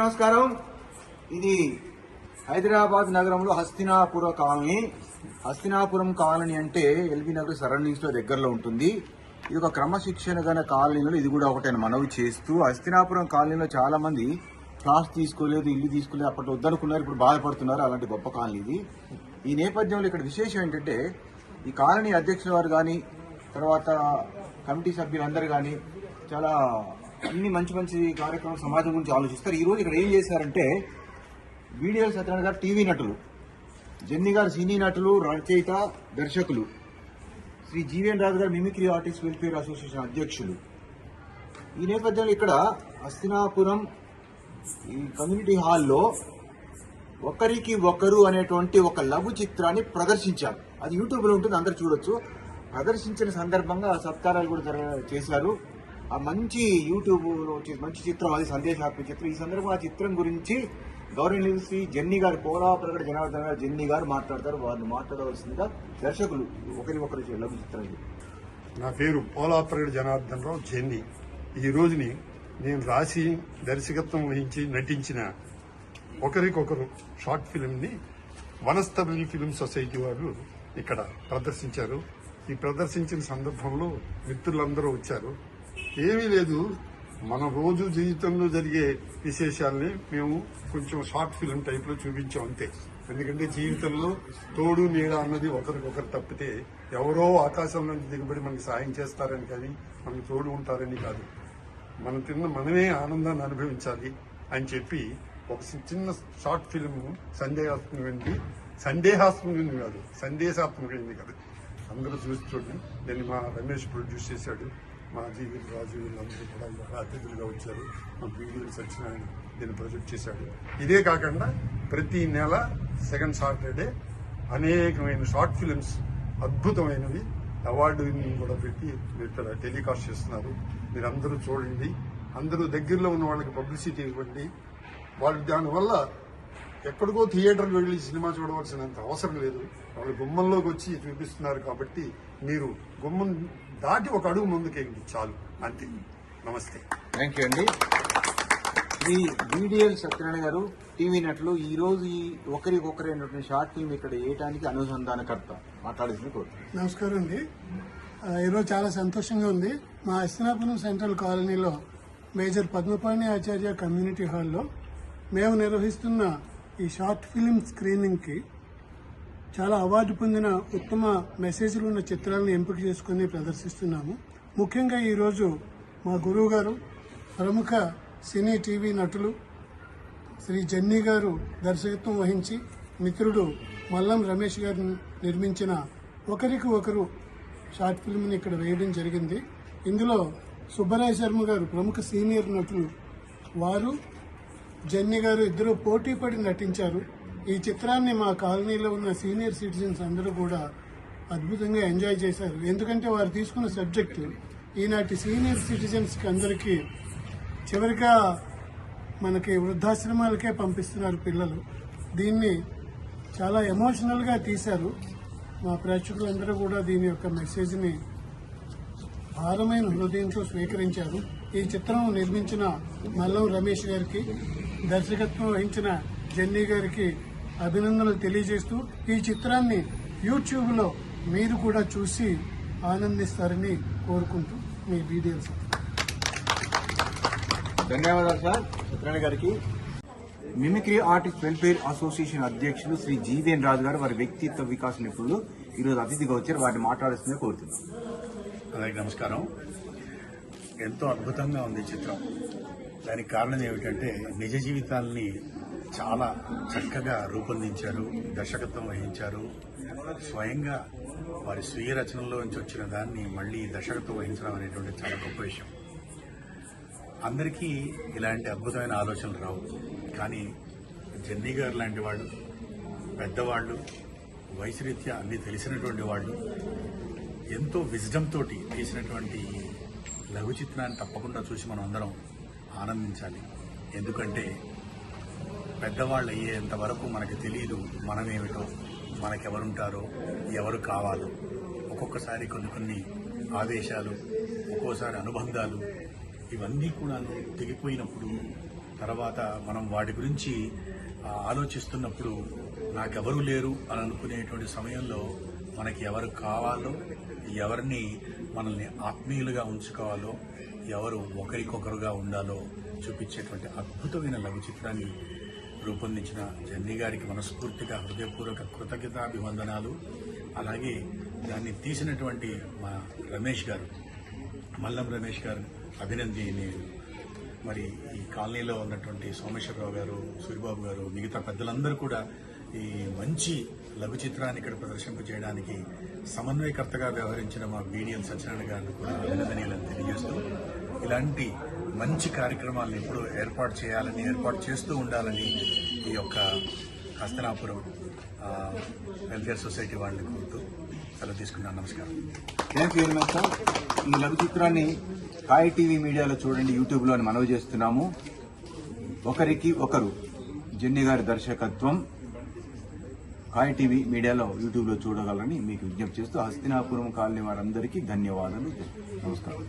నమస్కారం. ఇది హైదరాబాద్ నగరంలో హస్తినాపుర కాలనీ. హస్తినాపురం కాలనీ అంటే ఎల్బీ నగర్ సరౌండింగ్స్లో దగ్గరలో ఉంటుంది. ఇది ఒక క్రమశిక్షణ గల కాలనీలో ఇది కూడా ఒకటే మనవి చేస్తూ హస్తినాపురం కాలనీలో చాలా మంది ఫ్లాట్స్ తీసుకోలేదు ఇల్లు తీసుకోలేదు అప్పట్లో వద్దనుకున్నారు ఇప్పుడు బాధపడుతున్నారు అలాంటి గొప్ప కాలనీ ఇది. ఈ నేపథ్యంలో ఇక్కడ విశేషం ఏంటంటే ఈ కాలనీ అధ్యక్షుల వారు కానీ తర్వాత కమిటీ సభ్యులందరూ కానీ చాలా అన్ని మంచి మంచి కార్యక్రమం సమాజం గురించి ఆలోచిస్తారు. ఈరోజు ఇక్కడ ఏం చేశారంటే వీడియోలు సత్యనారాయణ గారు టీవీ నటులు జెన్ని గారు సినీ నటులు రచయిత దర్శకులు శ్రీ జీవేన్ రాజు గారు మిమిక్రీ ఆర్టిస్ట్ వెల్ఫేర్ అసోసియేషన్ అధ్యక్షులు. ఈ నేపథ్యంలో ఇక్కడ హస్తినాపురం ఈ కమ్యూనిటీ హాల్లో ఒకరికి ఒకరు అనేటువంటి ఒక లఘు చిత్రాన్ని ప్రదర్శించారు. అది యూట్యూబ్లో ఉంటుంది అందరు చూడొచ్చు. ప్రదర్శించిన సందర్భంగా సత్కారాలు కూడా జరగ- చేశారు. ఆ మంచి యూట్యూబ్లో వచ్చే మంచి చిత్రం అది సందేశాత్మక చిత్రం. ఈ సందర్భంగా ఆ చిత్రం గురించి గౌరవనీయులు శ్రీ జెన్నీ గారు పోలా ప్రకట జనార్దన్ గారు జెన్నీ గారు మాట్లాడతారు. వారిని మాట్లాడవలసిందిగా దర్శకులు ఒకరి ఒకరు లఘు చిత్రం నా పేరు పోలాప్రగడ జనార్దన్ రావు జెన్ని. ఈ రోజుని నేను రాసి దర్శకత్వం వహించి నటించిన ఒకరికొకరు షార్ట్ ఫిలింని వనస్థబిల్ ఫిలిం సొసైటీ వారు ఇక్కడ ప్రదర్శించారు. ఈ ప్రదర్శించిన సందర్భంలో మిత్రులందరూ వచ్చారు. ఏమీ లేదు. మన రోజు జీవితంలో జరిగే విశేషాలని మేము కొంచెం షార్ట్ ఫిలిం టైప్లో చూపించాం అంతే. ఎందుకంటే జీవితంలో తోడు నీడ అన్నది ఒకరికొకరు తప్పితే ఎవరో ఆకాశం నుంచి దిగుబడి మనకి సాయం చేస్తారని కానీ మనకు తోడు ఉంటారని కాదు. మనం తిన్న మనమే ఆనందాన్ని అనుభవించాలి అని చెప్పి ఒక చిన్న షార్ట్ ఫిల్మ్ సందేహాత్మకమైంది సందేహాత్మకమైంది కాదు సందేశాత్మకమైంది కాదు. అందరూ చూసి చూడండి. నేను మా రమేష్ ప్రొడ్యూస్ చేశాడు. మా జీవి రాజు వీళ్ళందరూ కూడా ఇక్కడ అతిథులుగా వచ్చారు. మా బీడీలు సత్యనారాయణ దీన్ని ప్రొజెక్ట్ చేశాడు. ఇదే కాకుండా ప్రతి నెల సెకండ్ సాటర్డే అనేకమైన షార్ట్ ఫిలిమ్స్ అద్భుతమైనవి అవార్డు కూడా పెట్టి ఇక్కడ టెలికాస్ట్ చేస్తున్నారు. మీరు అందరూ చూడండి. అందరూ దగ్గరలో ఉన్న వాళ్ళకి పబ్లిసిటీ ఇవ్వండి. వాళ్ళు దానివల్ల ఎక్కడికో థియేటర్కి వెళ్ళి సినిమా చూడవలసినంత అవసరం లేదు. వాళ్ళు గుమ్మంలోకి వచ్చి చూపిస్తున్నారు కాబట్టి మీరు గుమ్మం దాటి ఒక అడుగు ముందుకేయండి చాలు. అంతే. నమస్తే. థ్యాంక్ యూ అండి. శ్రీ బీడిఎల్ సత్యనారాయణ గారు టీవీ నటులు ఈ రోజు ఈ ఒకరికొకరు అయినటువంటి షార్ట్ ఫిల్మ్ ఇక్కడ వేయటానికి అనుసంధానకర్త. మాట్లాడాల్సింది కోరుతున్నాను నమస్కారం అండి. ఈరోజు చాలా సంతోషంగా ఉంది. మా అస్తినాపురం సెంట్రల్ కాలనీలో మేజర్ పద్మపాణి ఆచార్య కమ్యూనిటీ హాల్లో మేము నిర్వహిస్తున్న ఈ షార్ట్ ఫిలిం స్క్రీనింగ్కి చాలా అవార్డు పొందిన ఉత్తమ మెసేజ్లు ఉన్న చిత్రాలను ఎంపిక చేసుకుని ప్రదర్శిస్తున్నాము. ముఖ్యంగా ఈరోజు మా గురువు గారు ప్రముఖ సినీ టీవీ నటులు శ్రీ జన్నీ గారు దర్శకత్వం వహించి మిత్రుడు మల్లం రమేష్ గారు నిర్మించిన ఒకరికి ఒకరు షార్ట్ ఫిల్మ్ని ఇక్కడ వేయడం జరిగింది. ఇందులో సుబ్బరాయ శర్మ గారు ప్రముఖ సీనియర్ నటులు వారు జెన్నీ గారు ఇద్దరు పోటీ పడి నటించారు. ఈ చిత్రాన్ని మా కాలనీలో ఉన్న సీనియర్ సిటిజన్స్ అందరూ కూడా అద్భుతంగా ఎంజాయ్ చేశారు. ఎందుకంటే వారు తీసుకున్న సబ్జెక్టు ఈనాటి సీనియర్ సిటిజన్స్కి అందరికీ చివరిగా మనకి వృద్ధాశ్రమాలకే పంపిస్తున్నారు పిల్లలు. దీన్ని చాలా ఎమోషనల్గా తీశారు. మా ప్రేక్షకులందరూ కూడా దీని యొక్క మెసేజ్ని భారమైన హృదయంతో స్వీకరించారు. ఈ చిత్రం నిర్మించిన మల్లం రమేష్ గారికి దర్శకత్వం వహించిన జెన్నీ గారికి అభినందనలు తెలియజేస్తూ ఈ చిత్రాన్ని యూట్యూబ్లో మీరు కూడా చూసి ఆనందిస్తారని కోరుకుంటూ మీ డీటెయిల్స్. ధన్యవాదాలు సార్ సత్యనారాయణ గారికి. మిమిక్రీ ఆర్టిస్ట్ వెల్ఫేర్ అసోసియేషన్ అధ్యక్షులు శ్రీ జీవేన్ రాజు గారు వారి వ్యక్తిత్వ వికాస నిపుణులు ఈరోజు అతిథిగా వచ్చారు వారిని మాట్లాడాల్సిందే కోరుతున్నాం. అందరికి నమస్కారం. ఎంతో అద్భుతంగా ఉంది ఈ చిత్రం. దానికి కారణం ఏమిటంటే నిజ జీవితాల్ని చాలా చక్కగా రూపొందించారు దర్శకత్వం వహించారు. స్వయంగా వారి స్వీయ రచనలో నుంచి వచ్చిన దాన్ని మళ్ళీ దర్శకత్వం వహించడం అనేటువంటి చాలా గొప్ప విషయం. అందరికీ ఇలాంటి అద్భుతమైన ఆలోచనలు రావు. కానీ జెన్నీ గారు లాంటి వాళ్ళు పెద్దవాళ్ళు వయసురీత్యా అన్ని తెలిసినటువంటి వాళ్ళు ఎంతో విజ్డమ్ తోటి తీసినటువంటి లఘు చిత్రాన్ని తప్పకుండా చూసి మనం అందరం ఆనందించాలి. ఎందుకంటే పెద్దవాళ్ళు అయ్యేంత వరకు మనకు తెలియదు మనమేమిటో మనకెవరుంటారో ఎవరు కావాలో. ఒక్కొక్కసారి కొన్ని కొన్ని ఆవేశాలు ఒక్కోసారి అనుబంధాలు ఇవన్నీ కూడా తెగిపోయినప్పుడు తర్వాత మనం వాటి గురించి ఆలోచిస్తున్నప్పుడు నాకెవరు లేరు అని అనుకునేటువంటి సమయంలో మనకి ఎవరు కావాలో ఎవరిని మనల్ని ఆత్మీయులుగా ఉంచుకోవాలో ఎవరు ఒకరికొకరుగా ఉండాలో చూపించేటువంటి అద్భుతమైన లఘు చిత్రాన్ని రూపొందించిన జెన్నీ గారికి మనస్ఫూర్తిగా హృదయపూర్వక కృతజ్ఞతాభివందనాలు. అలాగే దాన్ని తీసినటువంటి మా రమేష్ గారు మల్లం రమేష్ గారు అభినంది నేను మరి ఈ కాలనీలో ఉన్నటువంటి సోమేశ్వరరావు గారు సూరిబాబు గారు మిగతా పెద్దలందరూ కూడా ఈ మంచి లఘు చిత్రాన్ని ఇక్కడ ప్రదర్శింప చేయడానికి సమన్వయకర్తగా వ్యవహరించిన మా బీడిఎల్ సత్యనారాయణ గారిని కూడా అభినందనీయులను తెలియజేస్తూ ఇలాంటి మంచి కార్యక్రమాలను ఎప్పుడు ఏర్పాటు చేయాలని ఏర్పాటు చేస్తూ ఉండాలని ఈ యొక్క హస్తనాపురం వెల్ఫేర్ సొసైటీ వాళ్ళని కోరుతూ సెలవు తీసుకున్నాను నమస్కారం. Thank you very much sir ఈ లఘు చిత్రాన్ని కాయ్ టీవీ మీడియాలో చూడండి యూట్యూబ్లో అని మనవి చేస్తున్నాము. ఒకరికి ఒకరు జెన్ని గారి దర్శకత్వం కాయ్ టీవీ మీడియాలో యూట్యూబ్లో చూడగలని చూడగలరని మీకు విజ్ఞప్తి చేస్తూ హస్తినాపురం కాలనీ వారందరికీ ధన్యవాదాలు. నమస్కారం.